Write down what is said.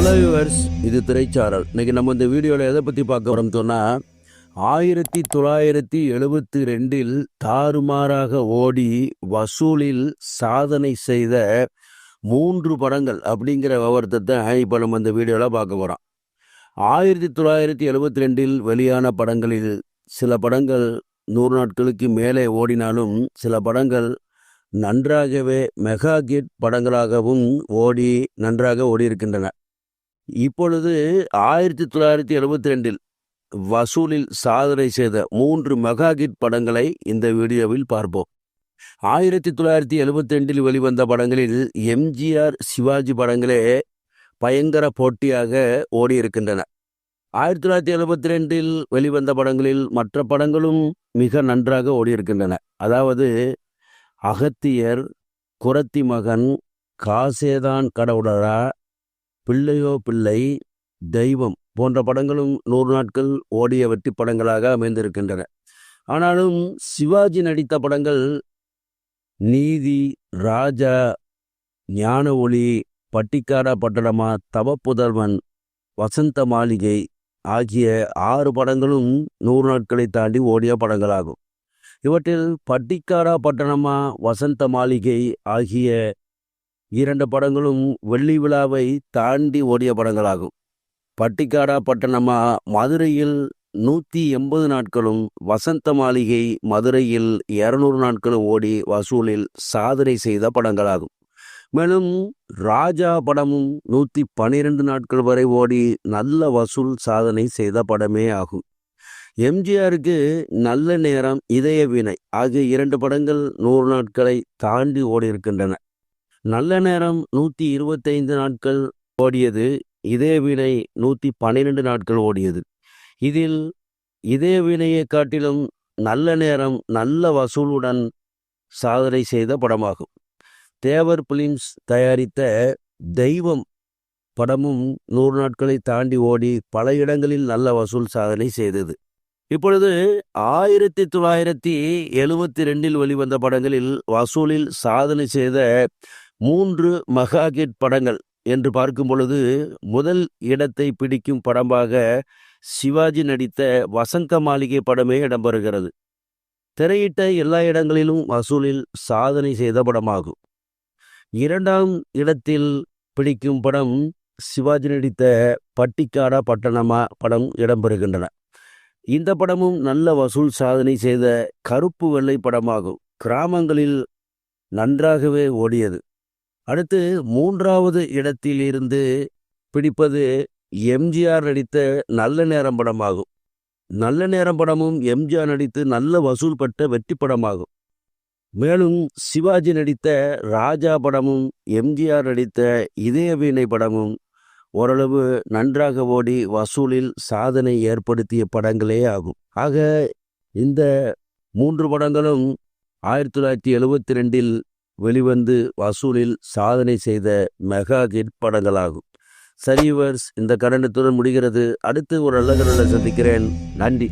இது திரைச்சாரல். இன்னைக்கு நம்ம இந்த வீடியோவில் எதை பற்றி பார்க்க போகிறோம் சொன்னால் ஆயிரத்தி தொள்ளாயிரத்தி எழுபத்தி ரெண்டில் தாறுமாறாக ஓடி வசூலில் சாதனை செய்த மூன்று படங்கள் அப்படிங்கிற விவரத்தை தான் இப்போ நம்ம இந்த வீடியோவில் பார்க்க போகிறோம் ஆயிரத்தி தொள்ளாயிரத்தி எழுபத்தி ரெண்டில் வெளியான படங்களில் சில படங்கள் நூறு நாட்களுக்கு மேலே ஓடினாலும் சில படங்கள் நன்றாகவே மெகா கிட் படங்களாகவும் ஓடி நன்றாக ஓடி இருக்கின்றன இப்பொழுது ஆயிரத்தி தொள்ளாயிரத்தி எழுபத்தி ரெண்டில் வசூலில் சாதனை செய்த மூன்று மெகா கிட் படங்களை இந்த வீடியோவில் பார்ப்போம். ஆயிரத்தி தொள்ளாயிரத்தி எழுபத்தி ரெண்டில் வெளிவந்த படங்களில் எம்ஜிஆர் சிவாஜி படங்களே பயங்கர போட்டியாக ஓடியிருக்கின்றன. ஆயிரத்தி தொள்ளாயிரத்தி எழுபத்தி ரெண்டில் வெளிவந்த படங்களில் மற்ற படங்களும் மிக நன்றாக ஓடியிருக்கின்றன. அதாவது அகத்தியர் குரத்தி மகன் காசேதான் கடவுளரா பிள்ளையோ பிள்ளை தெய்வம் போன்ற படங்களும் நூறு நாட்கள் ஓடிய வெற்றி படங்களாக அமைந்திருக்கின்றன. ஆனாலும் சிவாஜி நடித்த படங்கள் நீதி ராஜா ஞான ஒளி பட்டிக்காரா பட்டணமா தவப்புதல்வன் வசந்த மாளிகை ஆகிய ஆறு படங்களும் நூறு நாட்களை தாண்டி ஓடிய படங்களாகும். இவற்றில் பட்டிக்காரா பட்டணமா வசந்த மாளிகை ஆகிய இரண்டு படங்களும் வெள்ளி விழாவை தாண்டி ஓடிய படங்களாகும். பட்டிக்காடா பட்டணமா மதுரையில் நூற்றி எண்பது நாட்களும் வசந்த மாளிகை மதுரையில் இரநூறு நாட்களும் ஓடி வசூலில் சாதனை செய்த படங்களாகும். மேலும் ராஜா படமும் நூற்றி பன்னிரெண்டு நாட்கள் வரை ஓடி நல்ல வசூல் சாதனை செய்த படமே ஆகும். எம்ஜிஆருக்கு நல்ல நேரம் இதய வீணை ஆகிய இரண்டு படங்கள் நூறு நாட்களை தாண்டி ஓடி இருக்கின்றன நல்ல நேரம் நூற்றி இருபத்தைந்து நாட்கள் ஓடியது இதே வினை நூற்றி பன்னிரெண்டு நாட்கள் ஓடியது. இதில் இதே வினையை காட்டிலும் நல்ல நேரம் நல்ல வசூலுடன் சாதனை செய்த படமாகும். தேவர் பிலிம்ஸ் தயாரித்த தெய்வம் படமும் நூறு நாட்களை தாண்டி ஓடி பல இடங்களில் நல்ல வசூல் சாதனை செய்தது. இப்பொழுது ஆயிரத்தி தொள்ளாயிரத்தி எழுபத்தி ரெண்டில் வெளிவந்த படங்களில் வசூலில் சாதனை செய்த மூன்று மகா ஹிட் படங்கள் என்று பார்க்கும் பொழுது முதல் இடத்தை பிடிக்கும் படமாக சிவாஜி நடித்த வசந்த மாளிகை படமே இடம்பெறுகிறது. திரையிட்ட எல்லா இடங்களிலும் வசூலில் சாதனை செய்த படமாகும். இரண்டாம் இடத்தில் பிடிக்கும் படம் சிவாஜி நடித்த பட்டிக்காடா பட்டணமா படம் இடம்பெறுகின்றன. இந்த படமும் நல்ல வசூல் சாதனை செய்த கருப்பு வெள்ளை படமாகும். கிராமங்களில் நன்றாகவே ஓடியது. அடுத்து மூன்றாவது இடத்தில் இருந்து பிடிப்பது எம்ஜிஆர் நடித்த நல்ல நேரம் படமாகும். நல்ல நேரம் படமும் எம்ஜிஆர் நடித்து நல்ல வசூல் பெற்ற வெற்றி படமாகும். மேலும் சிவாஜி நடித்த ராஜா படமும் எம்ஜிஆர் நடித்த இதய வீணை படமும் ஓரளவு நன்றாக ஓடி வசூலில் சாதனை ஏற்படுத்திய படங்களே ஆகும். ஆக இந்த மூன்று படங்களும் ஆயிரத்தி தொள்ளாயிரத்தி எழுபத்தி ரெண்டில் வெளிவந்து வசூலில் சாதனை செய்த மெகா ஹிட் படங்களாகும் சரிவர்ஸ் இந்த கடனத்துடன் முடிகிறது. அடுத்து ஒரு நல்ல கருளை சந்திக்கிறேன். நன்றி.